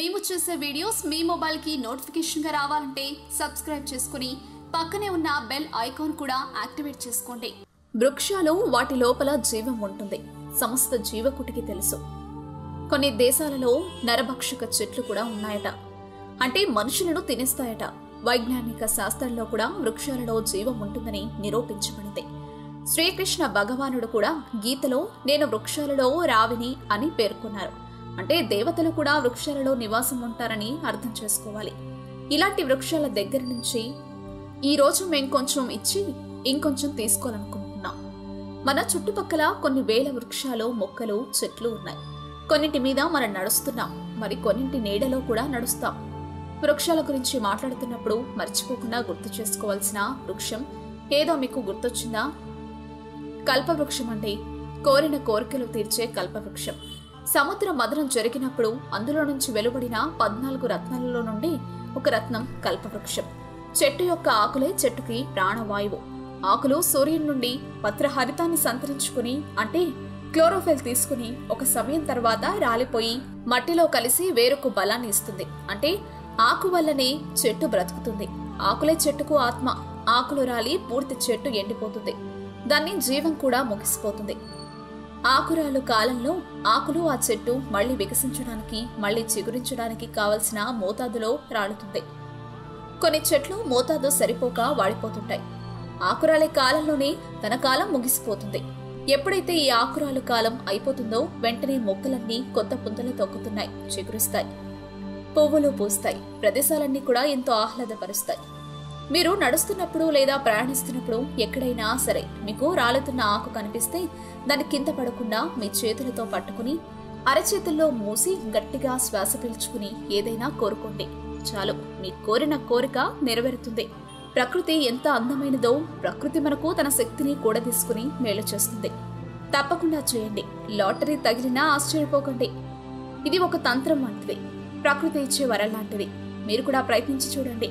మేము చేసే వీడియోస్ మీ మొబైల్కి నోటిఫికేషన్గా రావాలంటే సబ్స్క్రైబ్ చేసుకుని పక్కనే ఉన్న బెల్ ఐకాన్ కూడా యాక్టివేట్ చేసుకోండి. వృక్షాలు వాటి లోపల జీవం ఉంటుంది. సమస్త జీవకుటికి తెలుసు. కొన్ని దేశాలలో నరభక్షక చెట్లు కూడా ఉన్నాయట. అంటే మనుషులను తినేస్తాయట. వైజ్ఞానిక శాస్త్రంలో కూడా వృక్షాలలో జీవం ఉంటుందని నిరూపించబడింది. శ్రీకృష్ణ భగవానుడు కూడా గీతలో నేను వృక్షాలలో రావిని అని పేర్కొన్నారు. అంటే దేవతలు కూడా వృక్షాలలో నివాసం ఉంటారని అర్థం చేసుకోవాలి. ఇలాంటి వృక్షాల దగ్గర నుంచి ఈ రోజు మేం కొంచెం ఇచ్చి ఇంకొంచెం తీసుకోవాలనుకుంటున్నాం. మన చుట్టుపక్కల కొన్ని వేల వృక్షాలు మొక్కలు చెట్లు ఉన్నాయి. కొన్నింటి మీద మనం నడుస్తున్నాం. మరి కొన్నింటి నీడలో కూడా నడుస్తాం. వృక్షాల గురించి మాట్లాడుతున్నప్పుడు మర్చిపోకుండా గుర్తు చేసుకోవాల్సిన వృక్షం ఏదో మీకు గుర్తొచ్చిందా? కల్పవృక్షం అంటే కోరిన కోరికలు తీర్చే కల్పవృక్షం. సముద్ర మదనం జరిగినప్పుడు అందులో నుంచి వెలువడిన పద్నాలుగు రత్నాలలో నుండి ఒక రత్నం కల్పవృక్షం. చెట్టు యొక్క ఆకులే చెట్టుకి ప్రాణవాయువు. ఆకులు సూర్యుని నుండి పత్రహరితాన్ని సంతరించుకుని అంటే క్లోరోఫిల్ తీసుకుని ఒక సమయం తర్వాత రాలిపోయి మట్టిలో కలిసి వేరొక బలాన్ని ఇస్తుంది. అంటే ఆకు వల్లనే చెట్టు బ్రతుకుతుంది. ఆకులే చెట్టుకు ఆత్మ. ఆకులు రాలి పూర్తి చెట్టు ఎండిపోతుంది. దాన్ని జీవం కూడా ముగిసిపోతుంది. ఆకురాలు కాలంలో ఆకులు ఆ చెట్టు మళ్ళీ వికసించడానికి మళ్ళీ చిగురించడానికి కావలసిన మోతాదులో రాలుతుంది కొన్ని చెట్లు మోతాదు సరిపోక వాడిపోతుంటాయి. ఆకురాలే కాలంలోనే తన కాలం ముగిసిపోతుంది. ఎప్పుడైతే ఈ ఆకురాలు కాలం అయిపోతుందో వెంటనే మొక్కలన్నీ కొత్త పుంతలు తొక్కుతున్నాయి చిగురిస్తాయి. పువ్వులు పూస్తాయి ప్రదేశాలన్నీ కూడా ఎంతో ఆహ్లాదపరుస్తాయి. మీరు నడుస్తున్నప్పుడు లేదా ప్రయాణిస్తున్నప్పుడు ఎక్కడైనా సరే మీకు రాలుతున్న ఆకు కనిపిస్తే దాని కింద పడకుండా మీ చేతులతో పట్టుకుని అరచేతుల్లో మూసి గట్టిగా శ్వాస పీల్చుకుని ఏదైనా కోరుకోండి. చాలు. మీ కోరిన కోరిక నెరవేరుతుంది. ప్రకృతి ఎంత అందమైనదో ప్రకృతి మనకు తన శక్తిని కూడా తీసుకుని మేలు చేస్తుంది. తప్పకుండా చేయండి. లాటరీ తగిలినా ఆశ్చర్యపోకండి. ఇది ఒక తంత్రం వంటిది. ప్రకృతి ఇచ్చే వరం లాంటిది. మీరు కూడా ప్రయత్నించి చూడండి.